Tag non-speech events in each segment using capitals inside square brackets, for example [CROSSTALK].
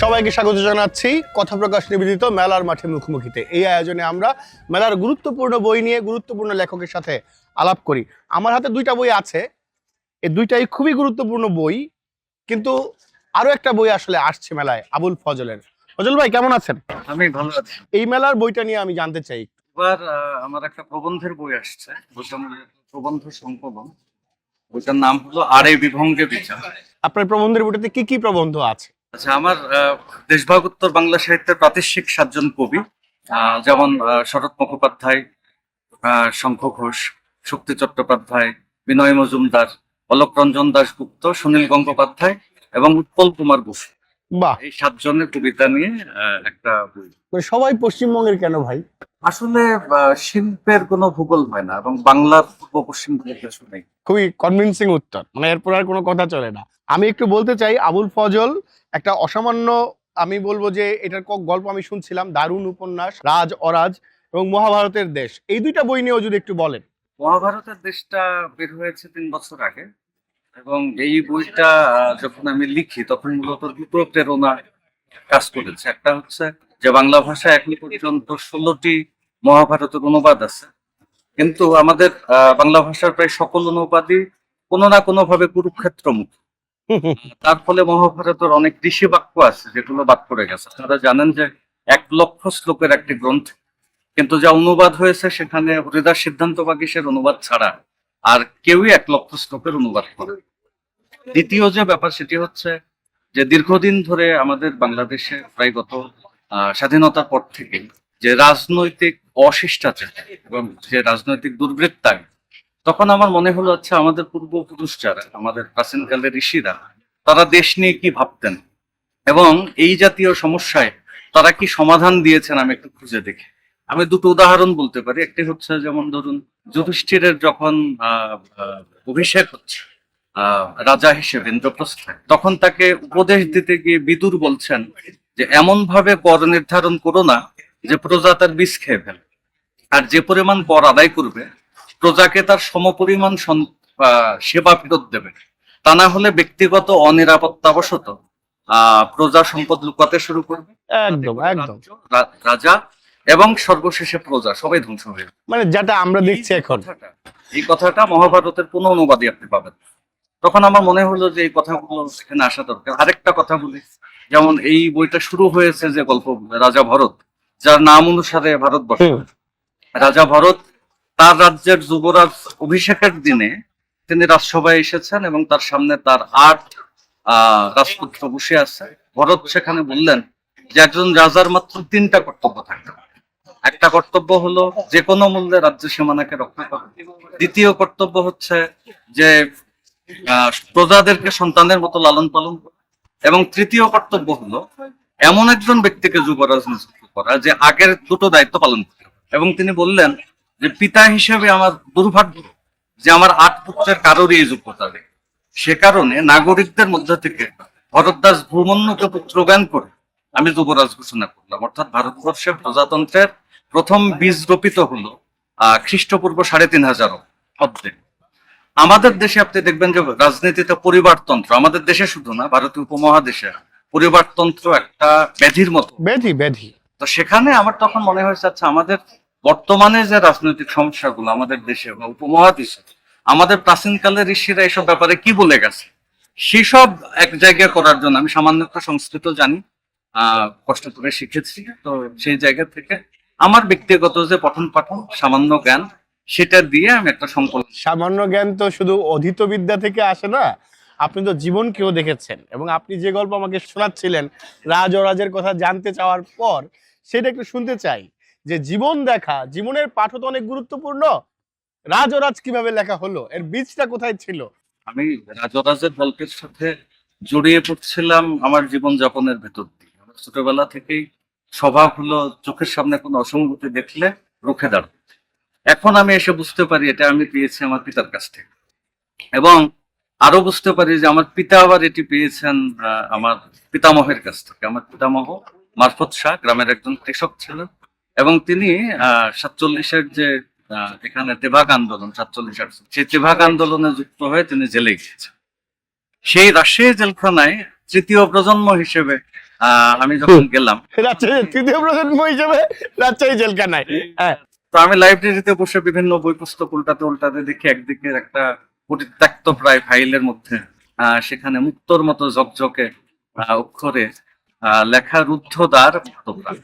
সবাইকে স্বাগত জানাচ্ছি। কথা প্রকাশ নিবেদিত মেলার মাঠে মুখোমুখিতে। এই আয়োজনে আমরা মেলার গুরুত্বপূর্ণ বই নিয়ে গুরুত্বপূর্ণ লেখকের সাথে আলাপ করি। আমার হাতে দুইটা বই আছে। এই দুইটাই খুবই গুরুত্বপূর্ণ বই। কিন্তু আরও একটা বই আসলে আসছে মেলায়, আবুল ফজলের। ফজল ভাই কেমন আছেন? আমি ভালো আছি। এই মেলার বইটা নিয়ে আমি জানতে চাই। এবার আমার একটা প্রবন্ধের বই আসছে। প্রবন্ধ সংকলন। বইটার নাম হলো আর আরে বিভঙ্গে বিচার। আপনার প্রবন্ধের বইটাতে কি কি প্রবন্ধ আছে? আচ্ছা আমার দেশভাগ উত্তর বাংলা সাহিত্যের প্রাতিষ্ঠিক সাতজন কবি যেমন শরৎ মুখোপাধ্যায় শঙ্খ ঘোষ শক্তি চট্টোপাধ্যায় বিনয় মজুমদার অলোক রঞ্জন দাশগুপ্ত সুনীল গঙ্গোপাধ্যায় এবং উৎপল কুমার বসু। বাহ। এই সাতজনের কবিতা নিয়ে একটা বই। মানে সবাই পশ্চিমবঙ্গের কেন ভাই? আসলে শিল্পের কোনো ভূগোল হয় না এবং বাংলার পূর্ব পশ্চিম কিছু নেই। খুবই কনভিনসিং উত্তর। মানে এরপর আর কোনো কথা চলে না। আমি একটু বলতে চাই আবুল ফজল একটা অসামান্য আমি বলব যে এটার গল্প আমি শুনছিলাম দারুণ উপন্যাস রাজ অরাজ এবং মহাভারতের দেশ। এই দুইটা বই নিয়েও যদি একটু বলেন। মহাভারতের দেশটা বের হয়েছে তিন বছর আগে। এবং এই বইটা যখন আমি লিখি তখন মূলত দুটো প্রেরণা কাজ করেছে। একটা হচ্ছে যে বাংলা ভাষা এখন পর্যন্ত ষোলোটি মহাভারতের অনুবাদ আছে। কিন্তু আমাদের বাংলা ভাষার প্রায় সকল অনুবাদই কোনো না কোনো ভাবে কুরুক্ষেত্র মুখ [LAUGHS] তার ফলে মহাভারতের অনেক ঋষি বাক্য আছে যেগুলো বাদ পড়ে গেছে। আপনারা জানেন যে এক লক্ষ শ্লোকের একটি গ্রন্থ কিন্তু যা অনুবাদ হয়েছে সেখানে হরিদাস সিদ্ধান্ত বাগিসের অনুবাদ ছাড়া আর কেউই এক লক্ষ শ্লোকের অনুবাদ করে দ্বিতীয় যে ব্যাপার সেটি হচ্ছে যে দীর্ঘদিন ধরে আমাদের বাংলাদেশে প্রায় গত স্বাধীনতার পর থেকে যে রাজনৈতিক অশিষ্টাচার এবং যে রাজনৈতিক দুর্বৃত্তায় তখন আমার মনে হলো আচ্ছা আমাদের পূর্বপুরুষ যারা, আমাদের প্রাচীনকালের ঋষিরা, তারা দেশ নিয়ে কি ভাবতেন? এবং এই জাতীয় সমস্যায় তারা কি সমাধান দিয়েছেন আমি একটু খুঁজে দেখি। আমি দুটো উদাহরণ বলতে পারি। একটি হচ্ছে যেমন ধরুন যুধিষ্ঠিরের যখন অভিষেক হচ্ছে রাজা হিসেবে ইন্দ্রপ্রস্থে তখন তাকে উপদেশ দিতে গিয়ে বিদুর বলছেন যে এমন ভাবে কর নির্ধারণ করো না যে প্রজা তার বিষ খেয়ে ফেলে। আর যে পরিমাণ কর আদায় করবে প্রজাকে তার সমপরিমাণ সন- আহ, সেবা ফেরত দেবে। তা না হলে ব্যক্তিগত অনিরাপত্তাবশত আহ প্রজা সম্পদ লুকাতে শুরু করবে। একদম একদম। রাজা এবং সর্বশেষে প্রজা সবাই ধ্বংস হয়ে। মানে যেটা আমরা দেখছি এখন। এই কথাটা মহাভারতের কোনো অনুবাদই আপনি পাবেন তখন আমার মনে হলো যে এই কথাগুলো এখানে আসা দরকার। আরেকটা কথা বলি যেমন এই বইটা শুরু হয়েছে যে গল্প রাজা ভরত যার নাম অনুসারে ভারতবর্ষ। রাজা ভরত তার রাজ্যের যুবরাজ অভিষেকের দিনে তিনি রাজসভায় এসেছেন এবং তার সামনে তার আট আহ রাজপুত্র বসে আছে। ভরত সেখানে বললেন যে একজন রাজার মাত্র তিনটা কর্তব্য থাকতে একটা কর্তব্য হলো যে কোনো মূল্যে রাজ্য সীমানাকে রক্ষা করা। দ্বিতীয় কর্তব্য হচ্ছে যে প্রজাদেরকে সন্তানের মতো লালন পালন করা। এবং তৃতীয় কর্তব্য হলো এমন একজন ব্যক্তিকে যুবরাজ নিযুক্ত করা যে আগের দুটো দায়িত্ব পালন হবে। এবং তিনি বললেন যে, পিতা হিসেবে আমার দুর্ভাগ্য যে আমার আট পুত্রের কারোরই এই যোগ্যতা নেই। সে কারণে নাগরিকদের মধ্যে থেকে ভরতদাস পুত্র জ্ঞান করে আমি যুবরাজ ঘোষণা করলাম। অর্থাৎ ভারতবর্ষে প্রজাতন্ত্রের প্রথম বীজ রোপিত হলো আহ খ্রিস্টপূর্ব সাড়ে তিন হাজার অব্দে আমাদের দেশে আপনি দেখবেন যে রাজনীতিতে পরিবারতন্ত্র আমাদের দেশে শুধু না ভারতীয় উপমহাদেশে পরিবারতন্ত্র একটা ব্যাধির মতো। ব্যাধি ব্যাধি। তো সেখানে আমার তখন মনে হয়েছে আচ্ছা আমাদের বর্তমানে যে রাজনৈতিক সমস্যাগুলো আমাদের দেশে বা উপমহাদেশে আমাদের প্রাচীনকালের ঋষিরা এসব ব্যাপারে কি বলে গেছে? সেসব এক জায়গায় করার জন্য আমি সামান্য একটা সংস্কৃত জানি আহ কষ্ট করে শিখেছি তো সেই জায়গা থেকে আমার ব্যক্তিগত যে পঠন পাঠন সামান্য জ্ঞান সেটা দিয়ে আমি একটা সংকলন সামান্য জ্ঞান তো শুধু অধীত বিদ্যা থেকে আসে না আপনি তো জীবনকেও দেখেছেন এবং আপনি যে গল্প আমাকে শোনাচ্ছিলেন রাজ ও রাজের কথা জানতে চাওয়ার পর সেটা একটু শুনতে চাই যে জীবন দেখা জীবনের পাঠও তো অনেক গুরুত্বপূর্ণ। রাজ ও রাজ কীভাবে লেখা হলো? এর বীজটা কোথায় ছিল? আমি রাজ রাজরাজের গল্পের সাথে জড়িয়ে পড়ছিলাম আমার জীবন যাপনের ভেতর দিয়ে। ছোটবেলা থেকেই স্বভাব হলো, চোখের সামনে কোনো অসঙ্গতি দেখলে রুখে দাঁড়ানো এখন আমি এসে বুঝতে পারি এটা আমি পেয়েছি আমার পিতার কাছ থেকে। এবং আরও বুঝতে পারি যে আমার পিতা আবার এটি পেয়েছেন আমার পিতামহের কাছ থেকে। আমার পিতামহ মারফত শাহ গ্রামের একজন কৃষক ছিলেন এবং তিনি সাতচল্লিশের যে এখানে তেভাগ আন্দোলন, সাতচল্লিশের সেই তেভাগ আন্দোলনে যুক্ত হয়ে তিনি জেলে গিয়েছেন। সেই রাজশাহী জেলখানায় তৃতীয় প্রজন্ম হিসেবে আমি যখন গেলাম রাজশাহী তৃতীয় প্রজন্ম হিসেবে রাজশাহী জেলখানায়। হ্যাঁ। তো আমি লাইব্রেরিতে বসে বিভিন্ন বই পুস্তক উল্টাতে উল্টাতে দেখি একদিকে একটা পরিত্যক্ত প্রায় ফাইলের মধ্যে সেখানে মুক্তোর মতো ঝকঝকে অক্ষরে লেখা রুদ্ধদ্বার মুক্তপ্রাণ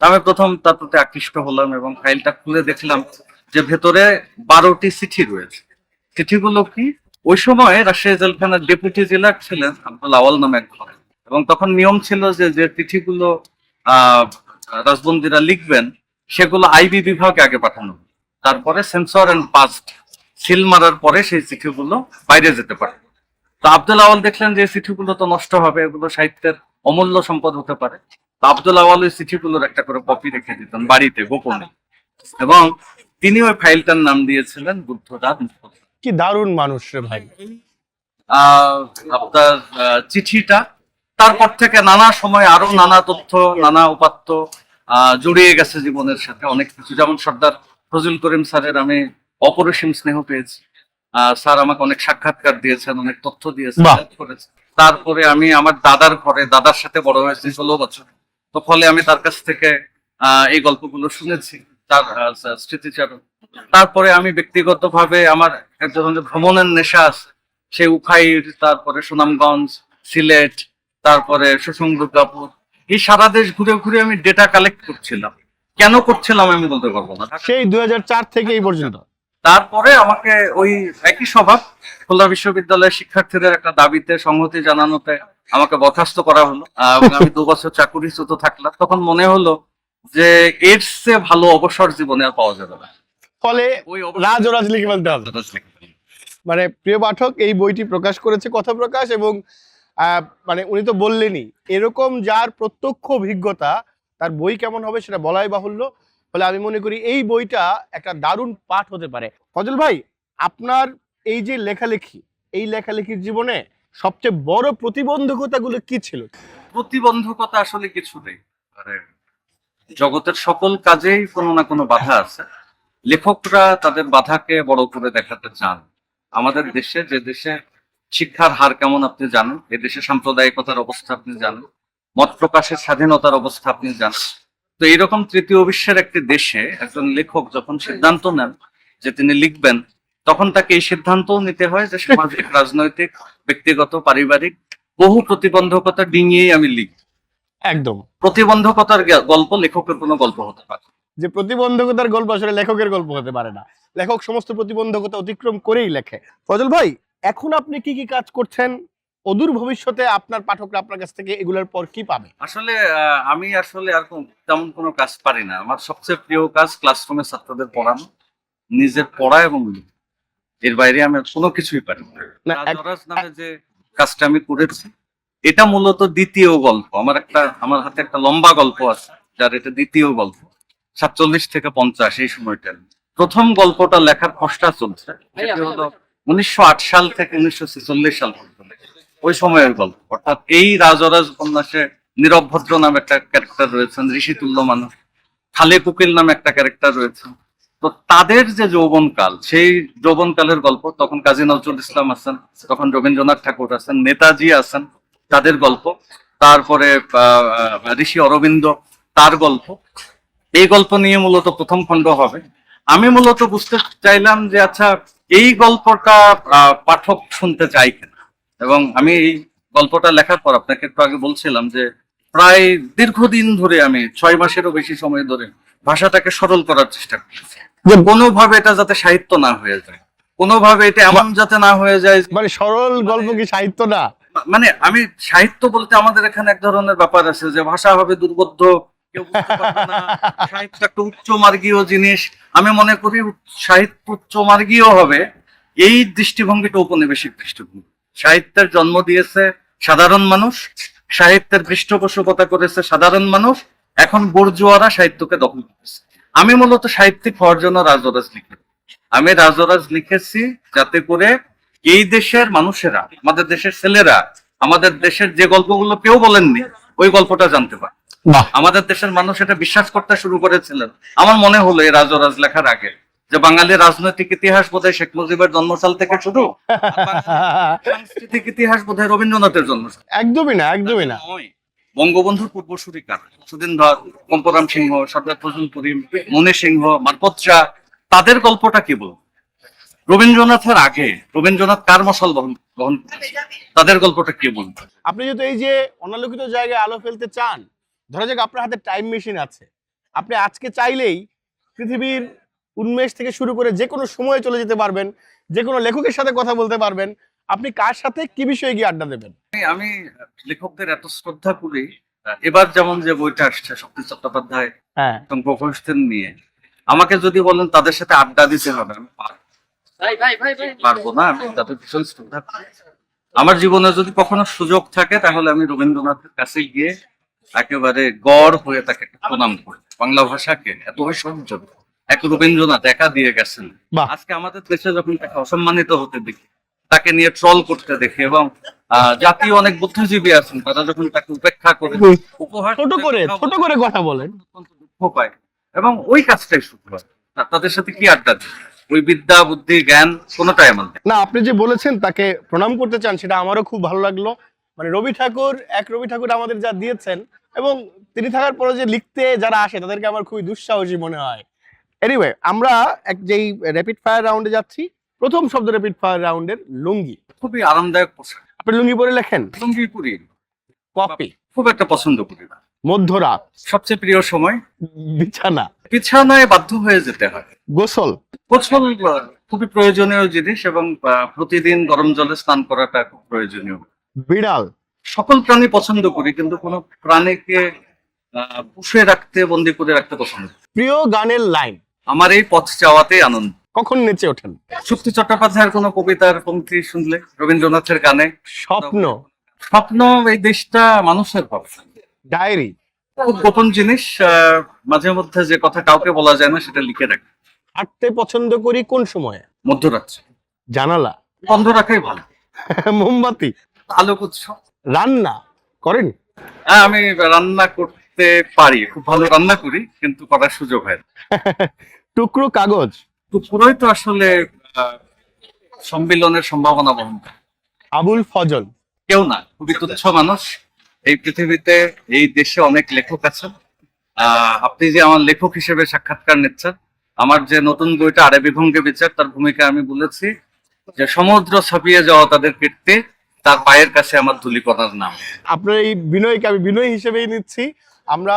আমি প্রথম তার প্রতি আকৃষ্ট হলাম এবং ফাইলটা খুলে দেখলাম যে ভেতরে বারোটি চিঠি রয়েছে। চিঠিগুলো কি? ওই সময় রাজশাহী জেলখানার ডেপুটি জেলার ছিলেন আব্দুল আওয়াল নামে একজন এবং তখন নিয়ম ছিল যে যে চিঠিগুলো আহ রাজবন্দিরা লিখবেন সেগুলো আইবি বিভাগে আগে পাঠানো তারপরে সেন্সর অ্যান্ড পাস্ট সিল মারার পরে সেই চিঠিগুলো বাইরে যেতে পারে। তো আব্দুল আওয়াল দেখলেন যে চিঠিগুলো তো নষ্ট হবে এগুলো সাহিত্যের অমূল্য সম্পদ হতে পারে। তো আব্দুল আওয়াল ওই চিঠিগুলোর একটা করে কপি রেখে দিতেন বাড়িতে গোপনে। এবং তিনি ওই ফাইলটার নাম দিয়েছিলেন বুদ্ধদাস। কি দারুণ মানুষ রে ভাই। আহ, আপনার চিঠিটা তারপর থেকে নানা সময় আরও নানা তথ্য নানা উপাত্ত জড়িয়ে গেছে জীবনের সাথে অনেক কিছু। যেমন সর্দার ফজল করিম স্যারের আমি অপরিসীম স্নেহ পেয়েছি। স্যার আমাকে অনেক সাক্ষাৎকার দিয়েছেন অনেক তথ্য দিয়েছেন। তারপরে আমি আমার দাদার ঘরে দাদার সাথে বড় হয়েছি ষোলো বছর। তো ফলে আমি তার কাছ থেকে আহ, এই গল্পগুলো শুনেছি তার স্মৃতিচারণ। তারপরে আমি ব্যক্তিগতভাবে আমার এক ধরনের ভ্রমণের নেশা আছে। সে উখাইর তারপরে সুনামগঞ্জ সিলেট তারপরে সুসং কাপুর এই সারা দেশ ঘুরে ঘুরে আমি ডেটা কালেক্ট করছিলাম। কেন করছিলাম আমি বলতে পারব না। সেই দুই থেকে এই পর্যন্ত। তারপরে আমাকে ওই একই স্বভাব খুলনা বিশ্ববিদ্যালয়ের শিক্ষার্থীদের একটা দাবিতে সংহতি জানানোতে আমাকে বরখাস্ত করা হলো। এবং আমি দু বছর চাকুরিচ্যুত থাকলাম। তখন মনে হলো যে এর চেয়ে ভালো অবসর জীবনে আর পাওয়া যাবে না। ফলে ওই রাজ ও রাজ লিখে ফেলতে হবে। মানে প্রিয় পাঠক এই বইটি প্রকাশ করেছে কথা প্রকাশ এবং মানে উনি তো বললেনই, এরকম যার প্রত্যক্ষ অভিজ্ঞতা, তার বই কেমন হবে সেটা বলাই বাহুল্য। ফলে আমি মনে করি এই বইটা একটা দারুণ পাঠ হতে পারে। ফজল ভাই, আপনার এই যে লেখালেখি, এই লেখালেখির জীবনে সবচেয়ে বড় প্রতিবন্ধকতাগুলো কি ছিল? প্রতিবন্ধকতা আসলে কিছু নেই। মানে জগতের সকল কাজেই কোনো না কোনো বাধা আছে। লেখকরা তাদের বাধাকে বড় করে দেখাতে চান। আমাদের দেশে, যে দেশে শিক্ষার হার কেমন আপনি জানেন? এদেশে সাম্প্রদায়িকতার অবস্থা আপনি জানেন। মত প্রকাশের স্বাধীনতার অবস্থা আপনি জানেন। তো এইরকম তৃতীয় বিশ্বের একটি দেশে একজন লেখক যখন সিদ্ধান্ত নেন যে তিনি লিখবেন তখন তাকে এই সিদ্ধান্তও নিতে হয় যে সামাজিক রাজনৈতিক ব্যক্তিগত পারিবারিক বহু প্রতিবন্ধকতা ডিঙিয়েই আমি লিখব। একদম। প্রতিবন্ধকতার গল্প লেখকের কোনো গল্প হতে পারে যে প্রতিবন্ধকতার গল্প আসলে লেখকের গল্প হতে পারে না। লেখক সমস্ত প্রতিবন্ধকতা অতিক্রম করেই লেখে। ফজল ভাই এখন আপনি কি কি কাজ করছেন? অদূর ভবিষ্যতে আপনার পাঠকরা আপনার কাছ থেকে এগুলোর পর কি পাবে? আসলে আমি আসলে আর তেমন কোনো কাজ পারি না। আমার সবচেয়ে প্রিয় কাজ ক্লাসরুমে ছাত্রদের পড়ানো নিজের পড়া এবং এর বাইরে আমি কোনো কিছুই পারি না। নামে যে কাজটা আমি করেছি এটা মূলত দ্বিতীয় গল্প। আমার একটা আমার হাতে একটা লম্বা গল্প আছে যার এটা দ্বিতীয় গল্প। সাতচল্লিশ থেকে পঞ্চাশ এই সময়টা প্রথম গল্পটা লেখার খসড়া চলছে। সেটি হলো উনিশশো আট সাল থেকে উনিশশো ছেচল্লিশ সাল পর্যন্ত। ওই সময়ের গল্প। অর্থাৎ এই রাজরাজ উপন্যাসে নীরব ভদ্র নামে একটা ক্যারেক্টার রয়েছেন, ঋষিতুল্য মানুষ খালে কুকিল নামে একটা ক্যারেক্টার রয়েছে। তো তাদের যে যৌবনকাল, সেই যৌবনকালের গল্প তখন কাজী নজরুল ইসলাম আছেন, তখন রবীন্দ্রনাথ ঠাকুর আছেন, নেতাজি আছেন, তাদের গল্প। তারপরে ঋষি অরবিন্দ, তার গল্প। এই গল্প নিয়ে মূলত প্রথম খণ্ড হবে। আমি মূলত বুঝতে চাইলাম যে আচ্ছা এই গল্পটা পাঠক শুনতে চাই কিনা? এবং আমি এই গল্পটা লেখার পর আপনাকে একটু আগে বলছিলাম যে প্রায় দীর্ঘদিন ধরে আমি ছয় মাসেরও বেশি সময় ধরে ভাষাটাকে সরল করার চেষ্টা করছি যে কোনোভাবে এটা যাতে সাহিত্য না হয়ে যায় কোনোভাবে এটা এমন যাতে না হয়ে যায় মানে সরল গল্প কি সাহিত্য না? মানে আমি সাহিত্য বলতে আমাদের এখানে এক ধরনের ব্যাপার আছে যে ভাষা হবে দুর্বোধ্য উচ্চ মার্গীয় জিনিস। আমি মনে করি সাহিত্য উচ্চ মার্গীয় হবে এই দৃষ্টিভঙ্গিটা দৃষ্টিভঙ্গি। সাহিত্যের জন্ম দিয়েছে সাধারণ মানুষ, সাহিত্যের পৃষ্ঠপোষকতা করেছে সাধারণ মানুষ, এখন বর্জুয়ারা সাহিত্যকে দখল করেছে আমি মূলত সাহিত্যিক হওয়ার জন্য রাজরাজ লিখি। আমি রাজরাজ লিখেছি যাতে করে এই দেশের মানুষেরা, আমাদের দেশের ছেলেরা, আমাদের দেশের যে গল্পগুলো কেউ বলেননি, ওই গল্পটা জানতে পারে। আমাদের দেশের মানুষ এটা বিশ্বাস করতে শুরু করেছিলেন। আমার মনে হলো এই রাজরাজ লেখার আগে যে বাঙালির রাজনৈতিক ইতিহাস বোধহয় শেখ মুজিবের জন্মসাল থেকে শুরু সাংস্কৃতিক ইতিহাস বোধহয় রবীন্দ্রনাথের জন্মসাল। একদমই না একদমই না। বঙ্গবন্ধুর পূর্বসূরি কার? সুদিন ধর কম্পরাম সিংহ সর্দার ফজল করিম মনে সিংহ মারপত্রা তাদের গল্পটা কি বল রবীন্দ্রনাথের আগে রবীন্দ্রনাথ কার মশাল বহন? তাদের গল্পটা কি বল আপনি যদি এই যে অনালোকিত জায়গায় আলো ফেলতে চান ধরা যাক আপনার হাতে টাইম মেশিন আছে। আপনি আজকে চাইলেই পৃথিবীর উন্মেষ থেকে শুরু করে যে কোনো সময়ে চলে যেতে পারবেন যে কোনো লেখকের সাথে কথা বলতে পারবেন। আপনি কার সাথে কি বিষয়ে গিয়ে আড্ডা দেবেন? আমি- আমি লেখকদের এত শ্রদ্ধা করি এবার যেমন যে বইটা আসছে শক্তি চট্টোপাধ্যায় হ্যাঁ। এবং নিয়ে আমাকে যদি বলেন তাদের সাথে আড্ডা দিতে হবে আমি পারব পারব না আমি তাদের ভীষণ শ্রদ্ধা করি। আমার জীবনে যদি কখনো সুযোগ থাকে তাহলে আমি রবীন্দ্রনাথের কাছে গিয়ে একেবারে গড় হয়ে তাকে প্রণাম করে বাংলা ভাষাকে এত ঐশ্বর্য এক রবীন্দ্রনাথ একা দিয়ে গেছেন। আজকে আমাদের দেশে যখন তাকে অসম্মানিত হতে দেখি তাকে নিয়ে ট্রল করতে দেখি এবং জাতীয় অনেক বুদ্ধিজীবী আছেন তারা যখন তাকে উপেক্ষা করে উপহার ছোট করে ছোট করে কথা বলেন। দুঃখ পায় এবং ওই কাজটাই শুরু হয়। তাদের সাথে কি আড্ডা ওই বিদ্যা বুদ্ধি জ্ঞান কোনোটাই আমার না আপনি যে বলেছেন তাকে প্রণাম করতে চান সেটা আমারও খুব ভালো লাগল। মানে রবি ঠাকুর এক রবি ঠাকুর আমাদের যা দিয়েছেন এবং তিনি থাকার পরে যে লিখতে যারা আসে তাদেরকে আমার খুবই দুঃসাহসী মনে হয়। এনিওয়ে আমরা এক যেই র্যাপিড ফায়ার রাউন্ডে যাচ্ছি প্রথম শব্দ র্যাপিড ফায়ার রাউন্ডের লুঙ্গি। খুবই আরামদায়ক পোশাক। আপনি লুঙ্গি পরে লেখেন? লুঙ্গি পরি কপি খুব একটা পছন্দ করি না। মধ্যরাত। সবচেয়ে প্রিয় সময়? বিছানা। বিছানায় বাধ্য হয়ে যেতে হয়। গোসল। গোসল খুবই প্রয়োজনীয় জিনিস এবং প্রতিদিন গরম জলে স্নান করাটা খুব প্রয়োজনীয়। বিড়াল। সকল প্রাণী পছন্দ করি কিন্তু কোনো প্রাণীকে পুষে রাখতে বন্দি করে রাখতে পছন্দ করি প্রিয় গানের লাইন। আমার এই পথ চাওয়াতেই আনন্দ। কখন নেচে ওঠেন? শক্তি চট্টোপাধ্যায়ের কোনো কবিতার পংক্তি শুনলে রবীন্দ্রনাথের গানে? স্বপ্ন। স্বপ্ন এই দেশটা মানুষের হবে ডায়েরি। খুব গোপন জিনিস আহ, মাঝে মধ্যে যে কথা কাউকে বলা যায় না সেটা লিখে রাখি। হাঁটতে পছন্দ করি কোন সময়ে? মধ্যরাত্রে। জানালা। বন্ধ রাখাই ভালো। [LAUGHS] মোমবাতি। আলোক উৎসব। রান্না করেন? হ্যাঁ আমি রান্না করতে পারি খুব ভালো রান্না করি কিন্তু করার সুযোগ হয় না। [LAUGHS] টুকরো কাগজ? তো তো আসলে আহ, সম্মিলনের সম্ভাবনা বহন করে। আবুল ফজল। কেউ না খুবই তুচ্ছ মানুষ। এই পৃথিবীতে এই দেশে অনেক লেখক আছেন। আহ, আপনি যে আমার লেখক হিসেবে সাক্ষাৎকার নিচ্ছেন আমার যে নতুন বইটা আরবি বিভঙ্গে বিচার তার ভূমিকা আমি বলেছি যে সমুদ্র ছাপিয়ে যাওয়া তাদের কীর্তি তার পায়ের কাছে আমার ধুলিকণার নাম। আপনার এই বিনয়কে আমি বিনয় হিসেবেই নিচ্ছি। আমরা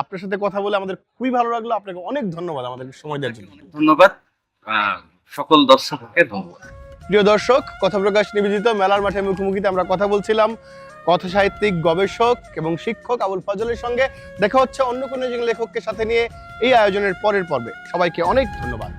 আপনার সাথে কথা বলে আমাদের খুবই ভালো লাগল। আপনাকে অনেক ধন্যবাদ আমাদের সময় দেওয়ার জন্য। ধন্যবাদ। সকল দর্শককে ধন্যবাদ। প্রিয় দর্শক কথা প্রকাশ নিবেদিত মেলার মাঠে মুখোমুখিতে আমরা কথা বলছিলাম। কথা সাহিত্যিক গবেষক এবং শিক্ষক আবুল ফজলের সঙ্গে। দেখা হচ্ছে অন্য কোনো একজন লেখককে সাথে নিয়ে এই আয়োজনের পরের পর্বে। সবাইকে অনেক ধন্যবাদ।